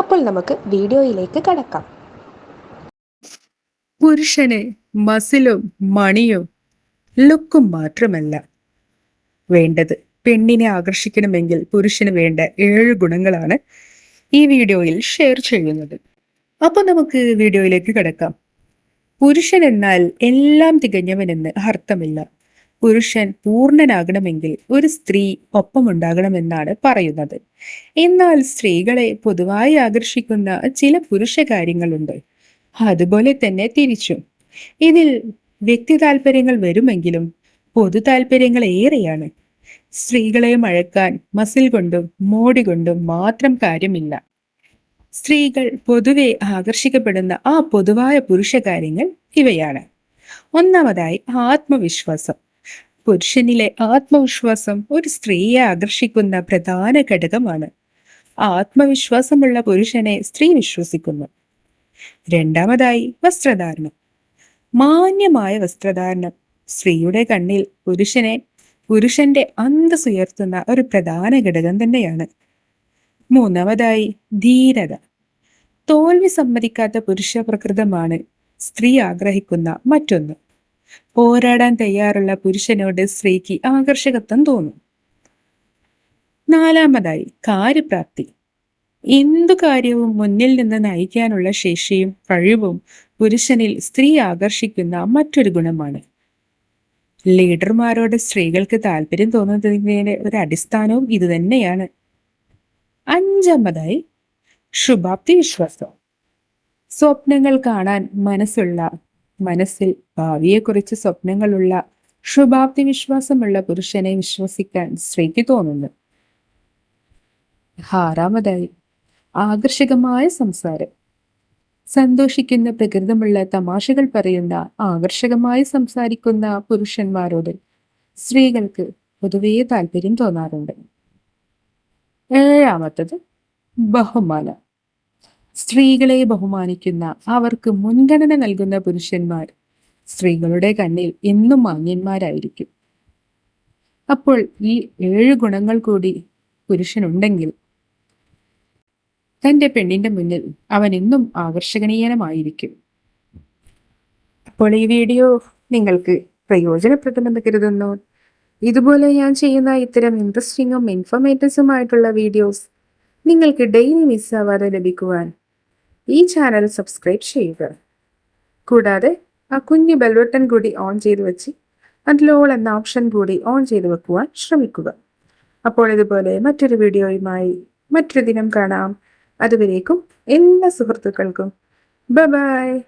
അപ്പോൾ നമുക്ക് വീഡിയോയിലേക്ക് കടക്കാം. പുരുഷന് മസിലും മണിയും ലുക്കും മാത്രമല്ല. വേണ്ടത് പെണ്ണിനെ ആകർഷിക്കണമെങ്കിൽ പുരുഷന് വേണ്ട ഏഴ് ഗുണങ്ങളാണ് ഈ വീഡിയോയിൽ ഷെയർ ചെയ്യുന്നത്. അപ്പൊ നമുക്ക് വീഡിയോയിലേക്ക് കിടക്കാം. പുരുഷൻ എന്നാൽ എല്ലാം തികഞ്ഞവനെന്ന് അർത്ഥമില്ല. പുരുഷൻ പൂർണനാകണമെങ്കിൽ ഒരു സ്ത്രീ ഒപ്പമുണ്ടാകണമെന്നാണ് പറയുന്നത്. എന്നാൽ സ്ത്രീകളെ പൊതുവായി ആകർഷിക്കുന്ന ചില പുരുഷ കാര്യങ്ങളുണ്ട്. അതുപോലെ തന്നെ തിരിച്ചും. ഇതിൽ വ്യക്തി താല്പര്യങ്ങൾ വരുമെങ്കിലും പൊതു താല്പര്യങ്ങൾ ഏറെയാണ്. സ്ത്രീകളെ മഴക്കാൻ മസിൽ കൊണ്ടും മോടി കൊണ്ടും മാത്രം കാര്യമില്ല. സ്ത്രീകൾ പൊതുവെ ആകർഷിക്കപ്പെടുന്ന ആ പൊതുവായ പുരുഷ കാര്യങ്ങൾ ഇവയാണ്. ഒന്നാമതായി ആത്മവിശ്വാസം. പുരുഷനിലെ ആത്മവിശ്വാസം ഒരു സ്ത്രീയെ ആകർഷിക്കുന്ന പ്രധാന ഘടകമാണ്. ആത്മവിശ്വാസമുള്ള പുരുഷനെ സ്ത്രീ വിശ്വസിക്കുന്നു. രണ്ടാമതായി വസ്ത്രധാരണം. മാന്യമായ വസ്ത്രധാരണം. സ്ത്രീയുടെ കണ്ണിൽ പുരുഷനെ പുരുഷന്റെ അന്തസ്സുയർത്തുന്ന ഒരു പ്രധാന ഘടകം തന്നെയാണ്. മൂന്നാമതായി ധീരത. തോൽവി സമ്മതിക്കാത്ത പുരുഷ പ്രകൃതമാണ് സ്ത്രീ ആഗ്രഹിക്കുന്ന മറ്റൊന്ന്. പോരാടാൻ തയ്യാറുള്ള പുരുഷനോട് സ്ത്രീക്ക് ആകർഷകത്വം തോന്നും. നാലാമതായി കാര്യപ്രാപ്തി. എന്തു കാര്യവും മുന്നിൽ നിന്ന് നയിക്കാനുള്ള ശേഷിയും കഴിവും പുരുഷനിൽ സ്ത്രീ ആകർഷിക്കുന്ന മറ്റൊരു ഗുണമാണ്. ലീഡർമാരോട് സ്ത്രീകൾക്ക് താല്പര്യം തോന്നുന്നതിന്റെ ഒരു അടിസ്ഥാനവും ഇതുതന്നെയാണ് അഞ്ചാമതായി ശുഭാപ്തി വിശ്വാസം. സ്വപ്നങ്ങൾ കാണാൻ മനസ്സുള്ള മനസ്സിൽ ഭാവിയെക്കുറിച്ച് സ്വപ്നങ്ങളുള്ള ശുഭാപ്തി വിശ്വാസമുള്ള പുരുഷനെ വിശ്വസിക്കാൻ സ്ത്രീക്ക് തോന്നുന്നു. ആറാമതായി ആകർഷകമായ സംസാരം. സന്തോഷിക്കുന്ന പ്രകൃതമുള്ള തമാശകൾ പറയുന്ന ആകർഷകമായി സംസാരിക്കുന്ന പുരുഷന്മാരോട് സ്ത്രീകൾക്ക് പൊതുവേ താല്പര്യം തോന്നാറുണ്ട്. ഏഴാമത്തത് ബഹുമാനം. സ്ത്രീകളെ ബഹുമാനിക്കുന്ന അവർക്ക് മുൻഗണന നൽകുന്ന പുരുഷന്മാർ സ്ത്രീകളുടെ കണ്ണിൽ എന്നും മാന്യന്മാരായിരിക്കും. അപ്പോൾ ഈ ഏഴ് ഗുണങ്ങൾ കൂടി പുരുഷനുണ്ടെങ്കിൽ തന്റെ പെണ്ണിന്റെ മുന്നിൽ അവൻ എന്നും ആകർഷണീയനമായിരിക്കും അപ്പോൾ ഈ വീഡിയോ നിങ്ങൾക്ക് പ്രയോജനപ്രദമെന്ന് കരുതുന്നു. ഇതുപോലെ ഞാൻ ചെയ്യുന്ന ഇത്തരം ഇൻട്രസ്റ്റിങ്ങും ഇൻഫോർമേറ്റീവ്സുമായിട്ടുള്ള വീഡിയോസ് നിങ്ങൾക്ക് ഡെയിലി മിസ്സാവാതെ ലഭിക്കുവാൻ ഈ ചാനൽ സബ്സ്ക്രൈബ് ചെയ്യുക. കൂടാതെ ആ കുഞ്ഞു ബെൽബട്ടൺ കൂടി ഓൺ ചെയ്ത് വെച്ച് അതിലോൾ എന്ന ഓപ്ഷൻ കൂടി ഓൺ ചെയ്ത് വെക്കുവാൻ ശ്രമിക്കുക. അപ്പോൾ ഇതുപോലെ മറ്റൊരു വീഡിയോയുമായി മറ്റൊരു ദിനം കാണാം. അതുവരേക്കും എല്ലാ സുഹൃത്തുക്കൾക്കും. ബ ബൈ